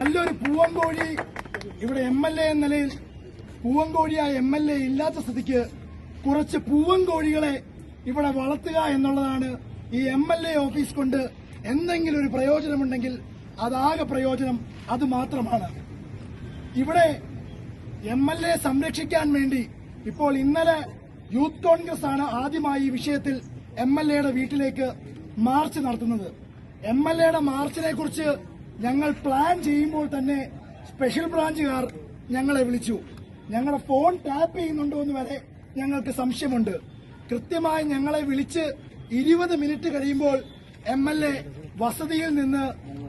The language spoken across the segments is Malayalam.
നല്ലൊരു പൂവൻകോഴി ഇവിടെ എം എൽ എ എന്ന നിലയിൽ പൂവൻകോഴിയായ എം എൽ എ ഇല്ലാത്ത സ്ഥിതിക്ക് കുറച്ച് പൂവൻകോഴികളെ ഇവിടെ വളർത്തുക എന്നുള്ളതാണ് ഈ എം എൽ എ ഓഫീസ് കൊണ്ട് എന്തെങ്കിലും ഒരു പ്രയോജനമുണ്ടെങ്കിൽ അതാകെ പ്രയോജനം അത് മാത്രമാണ്. ഇവിടെ എം എൽ എ സംരക്ഷിക്കാൻ വേണ്ടി ഇപ്പോൾ ഇന്നലെ യൂത്ത് കോൺഗ്രസ് ആണ് ആദ്യമായി ഈ വിഷയത്തിൽ എം എൽ എയുടെ വീട്ടിലേക്ക് മാർച്ച് നടത്തുന്നത്. എം എൽ എയുടെ മാർച്ചിനെ കുറിച്ച് ഞങ്ങൾ പ്ലാൻ ചെയ്യുമ്പോൾ തന്നെ സ്പെഷ്യൽ ബ്രാഞ്ചുകാർ ഞങ്ങളെ വിളിച്ചു. ഞങ്ങളുടെ ഫോൺ ടാപ്പ് ചെയ്യുന്നുണ്ടോ എന്ന് വരെ ഞങ്ങൾക്ക് സംശയമുണ്ട്. കൃത്യമായി ഞങ്ങളെ വിളിച്ച് ഇരുപത് മിനിറ്റ് കഴിയുമ്പോൾ എം എൽ എ വസതിയിൽ നിന്ന്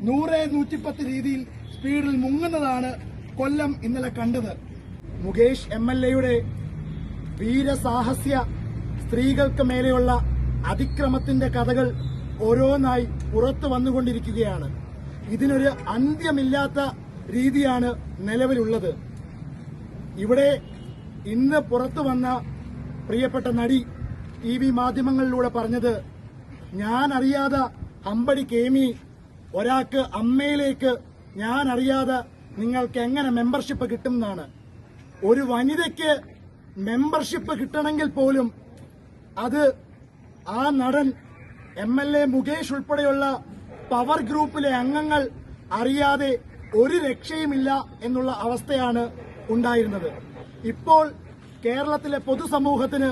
നൂറ് നൂറ്റിപ്പത്ത് രീതിയിൽ സ്പീഡിൽ മുങ്ങുന്നതാണ് കൊല്ലം ഇന്നലെ കണ്ടത്. മുകേഷ് എം എൽ എയുടെ വീരസാഹസ്യ സ്ത്രീകൾക്ക് മേലെയുള്ള അതിക്രമത്തിന്റെ കഥകൾ ഓരോന്നായി പുറത്തു വന്നുകൊണ്ടിരിക്കുകയാണ്. ഇതിനൊരു അന്ത്യമില്ലാത്ത രീതിയാണ് നിലവിലുള്ളത്. ഇവിടെ ഇന്ന് പുറത്തു വന്ന പ്രിയപ്പെട്ട നടി ടി വി മാധ്യമങ്ങളിലൂടെ പറഞ്ഞത് ഞാൻ അറിയാതെ അമ്പടി കേമി ഒരാൾക്ക് അമ്മയിലേക്ക് ഞാൻ അറിയാതെ നിങ്ങൾക്ക് എങ്ങനെ മെമ്പർഷിപ്പ് കിട്ടും എന്നാണ് ഒരു വനിതയ്ക്ക് മെമ്പർഷിപ്പ് കിട്ടണമെങ്കിൽ പോലും അത് ആ നടൻ എം എൽ എ മുകേഷ് ഉൾപ്പെടെയുള്ള പവർ ഗ്രൂപ്പിലെ അംഗങ്ങൾ അറിയാതെ ഒരു രക്ഷയുമില്ല എന്നുള്ള അവസ്ഥയാണ് ഉണ്ടായിരുന്നത്. ഇപ്പോൾ കേരളത്തിലെ പൊതുസമൂഹത്തിന്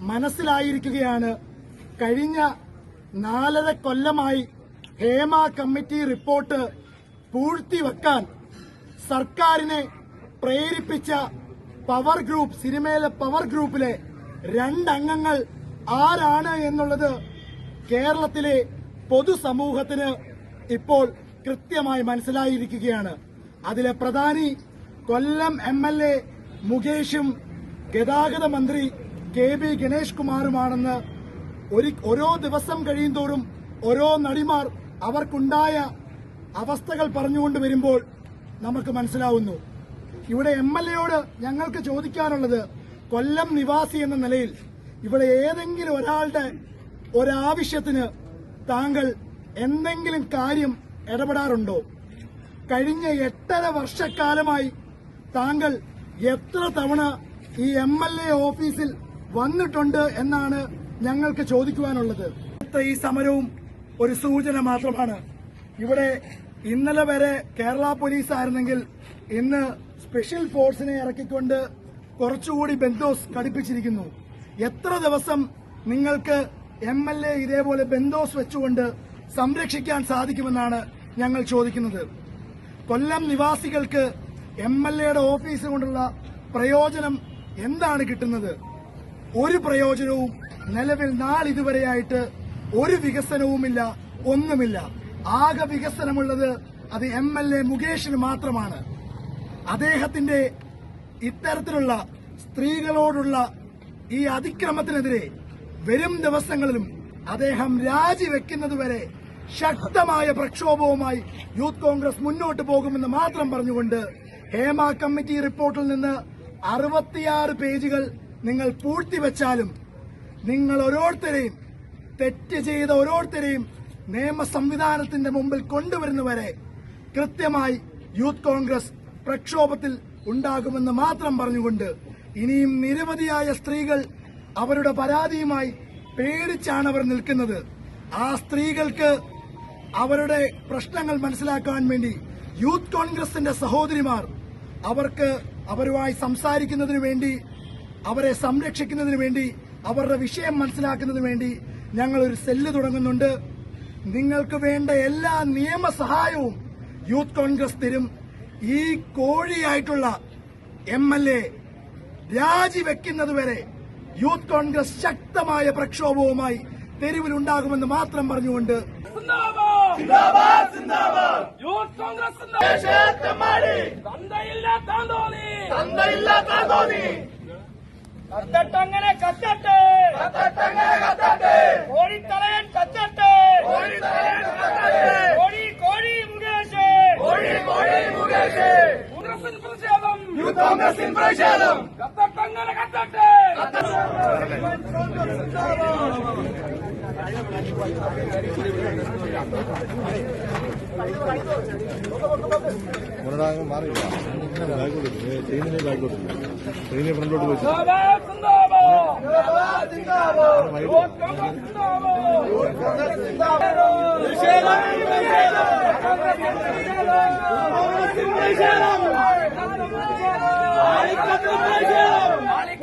മനസ്സിലായിരിക്കുകയാണ് കഴിഞ്ഞ നാലര കൊല്ലമായി ഹേമ കമ്മിറ്റി റിപ്പോർട്ട് പൂഴ്ത്തിവെക്കാൻ സർക്കാരിനെ പ്രേരിപ്പിച്ച പവർ ഗ്രൂപ്പ് സിനിമയിലെ പവർ ഗ്രൂപ്പിലെ രണ്ടംഗങ്ങൾ ആരാണ് എന്നുള്ളത് കേരളത്തിലെ പൊതുസമൂഹത്തിന് ഇപ്പോൾ കൃത്യമായി മനസ്സിലായിരിക്കുകയാണ്. അതിലെ പ്രധാനി കൊല്ലം എം എൽ എ മുകേഷും ഗതാഗത മന്ത്രി കെ ബി ഗണേഷ് കുമാറുമാണെന്ന് ഓരോ ദിവസം കഴിയുന്തോറും ഓരോ നടിമാർ അവർക്കുണ്ടായ അവസ്ഥകൾ പറഞ്ഞുകൊണ്ട് വരുമ്പോൾ നമുക്ക് മനസ്സിലാവുന്നു. ഇവിടെ എം എൽ എയോട് ഞങ്ങൾക്ക് ചോദിക്കാനുള്ളത് കൊല്ലം നിവാസി എന്ന നിലയിൽ ഇവിടെ ഏതെങ്കിലും ഒരാളുടെ ഒരാവശ്യത്തിന് താങ്കൾ എന്തെങ്കിലും കാര്യം ഇടപെടാറുണ്ടോ? കഴിഞ്ഞ എട്ടര വർഷക്കാലമായി താങ്കൾ എത്ര തവണ ഈ എം എൽ എ ഓഫീസിൽ വന്നിട്ടുണ്ട് എന്നാണ് ഞങ്ങൾക്ക് ചോദിക്കുവാനുള്ളത്. ഈ സമരവും ഒരു സൂചന മാത്രമാണ്. ഇവിടെ ഇന്നലെ വരെ കേരള പോലീസ് ആയിരുന്നെങ്കിൽ ഇന്ന് സ്പെഷ്യൽ ഫോഴ്സിനെ ഇറക്കിക്കൊണ്ട് കുറച്ചുകൂടി ബന്ധോസ് ഘടിപ്പിച്ചിരിക്കുന്നു. എത്ര ദിവസം നിങ്ങൾക്ക് എം എൽ എ ഇതേപോലെ ബന്ധോസ് വെച്ചുകൊണ്ട് സംരക്ഷിക്കാൻ സാധിക്കുമെന്നാണ് ഞങ്ങൾ ചോദിക്കുന്നത്. കൊല്ലം നിവാസികൾക്ക് എം എൽ എയുടെ ഓഫീസ് കൊണ്ടുള്ള പ്രയോജനം എന്താണ് കിട്ടുന്നത്? ഒരു പ്രയോജനവും നിലവിൽ നാളിതുവരെയായിട്ട് ഒരു വികസനവുമില്ല ഒന്നുമില്ല. ആകെ വികസനമുള്ളത് അത് എം എൽ എ മുകേഷിന് മാത്രമാണ്. അദ്ദേഹത്തിന്റെ ഇത്തരത്തിലുള്ള സ്ത്രീകളോടുള്ള ഈ അതിക്രമത്തിനെതിരെ വരും ദിവസങ്ങളിലും അദ്ദേഹം രാജിവെക്കുന്നതുവരെ ശക്തമായ പ്രക്ഷോഭവുമായി യൂത്ത് കോൺഗ്രസ് മുന്നോട്ട് പോകുമെന്ന് മാത്രം പറഞ്ഞുകൊണ്ട് ഹേമ കമ്മിറ്റി റിപ്പോർട്ടിൽ നിന്ന് അറുപത്തിയാറ് പേജുകൾ നിങ്ങൾ പൂഴ്ത്തിവെച്ചാലും നിങ്ങൾ ഓരോരുത്തരെയും തെറ്റ് ചെയ്ത ഓരോരുത്തരെയും നിയമ സംവിധാനത്തിന്റെ മുമ്പിൽ കൊണ്ടുവരുന്നവരെ കൃത്യമായി യൂത്ത് കോൺഗ്രസ് പ്രക്ഷോഭത്തിൽ ഉണ്ടാകുമെന്ന് മാത്രം പറഞ്ഞുകൊണ്ട് ഇനിയും നിരവധിയായ സ്ത്രീകൾ അവരുടെ പരാതിയുമായി പേടിച്ചാണ് അവർ നിൽക്കുന്നത്. ആ സ്ത്രീകൾക്ക് അവരുടെ പ്രശ്നങ്ങൾ മനസ്സിലാക്കാൻ വേണ്ടി യൂത്ത് കോൺഗ്രസിന്റെ സഹോദരിമാർ അവർക്ക് അവരുമായി സംസാരിക്കുന്നതിനു വേണ്ടി അവരെ സംരക്ഷിക്കുന്നതിന് വേണ്ടി അവരുടെ വിഷയം മനസ്സിലാക്കുന്നതിനു വേണ്ടി ഞങ്ങൾ ഒരു സെല്ല് തുടങ്ങുന്നുണ്ട്. നിങ്ങൾക്ക് വേണ്ട എല്ലാ നിയമ സഹായവും യൂത്ത് കോൺഗ്രസ് തരും. ഈ കോഴിയായിട്ടുള്ള എം എൽ എ രാജിവെക്കുന്നതുവരെ യൂത്ത് കോൺഗ്രസ് ശക്തമായ പ്രക്ഷോഭവുമായി തെരുവിലുണ്ടാകുമെന്ന് മാത്രം പറഞ്ഞുകൊണ്ട് യൂത്ത് കോൺഗ്രസിൻ പ്രതിഷേധം. മാറിയില്ല ബാക്കോട്ട് ട്രെയിനിനെ ബാക്കോട്ട് ട്രെയിനിനെ ഫ്രണ്ടിലോട്ട് പോയി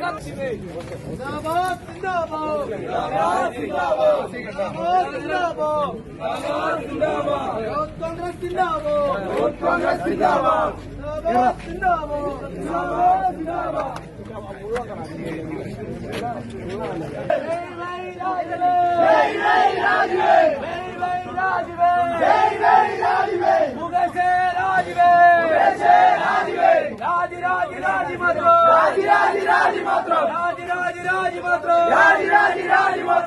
Hey, hey, Rajiv! Hey, hey, Rajiv! Hey, hey, Rajiv! Mukesh! സിന്ദാബാദ് സിന്ദാബാദ് യൂത്ത് കോൺഗ്രസ് സിന്ദാബാദ്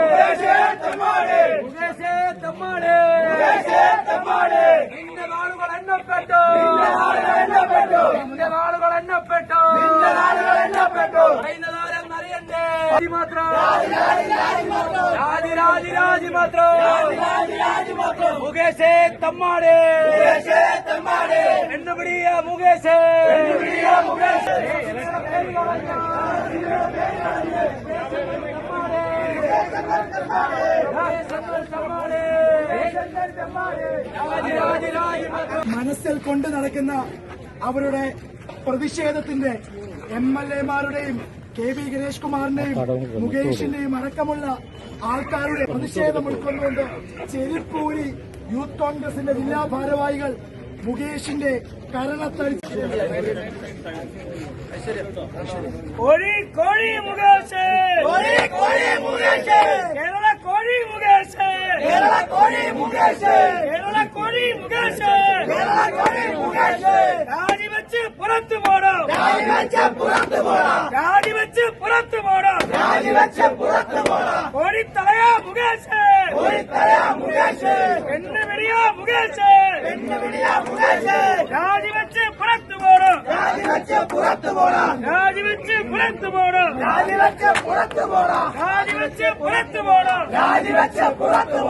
മുകേഷേ തമ്മാടേ. മുകേഷേ തമ്മാടേ. നിന്റെ നാളുകൾ എണ്ണപ്പെട്ടു നിന്റെ നാളുകൾ എണ്ണപ്പെട്ടു കൈനതാരം മാത്രം. മാത്രം. മനസ്സിൽ കൊണ്ട് നടക്കുന്ന അവരുടെ പ്രതിഷേധത്തിന്റെ എം എൽ എമാരുടെയും കെ വി ഗണേഷ് കുമാറിന്റെയും മുകേഷിന്റെയും അടക്കമുള്ള ആൾക്കാരുടെ പ്രതിഷേധം ഉൾക്കൊണ്ടുകൊണ്ട് ചെരിപ്പൂരി യൂത്ത് കോൺഗ്രസിന്റെ ജില്ലാ ഭാരവാഹികൾ മുകേഷിന്റെ കരണത്തടിച്ച് കോഴി കോഴി മുകേഷ്! കേരള കോഴി മുകേഷ്! കേരള കോഴി മുകേഷ്! കേരള കോഴി മുകേഷ്! കേരള കോഴി മുകേഷ്! കേരള കോഴി മുകേഷ് രാജിവെച്ച് പുറത്തു പോണം രാജിവെച്ച് പുറത്തു പോടാം രാജിവെച്ച് പുറത്തു പോണം രാജിവെച്ച് പുറത്തു പോടാം കോഴിത്തലയാ മുകേഷ് കോഴിത്തലയാ മുകേഷ് എണ്ണ വിളിയാ മുകേഷ് പെണ്ണുപിടിയ മുകേഷ് രാജിവെച്ച് പുറത്തു പോണം രാജിവെച്ച് പുറത്തു പോടാം രാജിവെച്ച് പുറത്തു പോണം രാജിവെച്ച് പുറത്തു പോടാം രാജിവെച്ച് പുറത്തു പോണം രാജിവെച്ച് പുറത്തു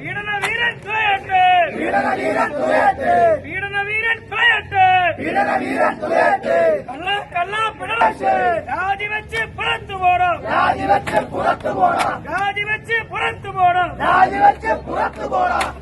பீடன வீரன் துளையாட்டு பீடன வீரன் துளையாட்டு பீடன வீரன் துளையாட்டு பீடன வீரன் துளையாட்டு கல்லா கல்லா பிடாசு ராஜி வச்சு புறத்து போடும் ராஜி வச்சு புறத்து போடும் ராஜி வச்சு புறத்து போடும் ராஜி வச்சு புறத்து போடும்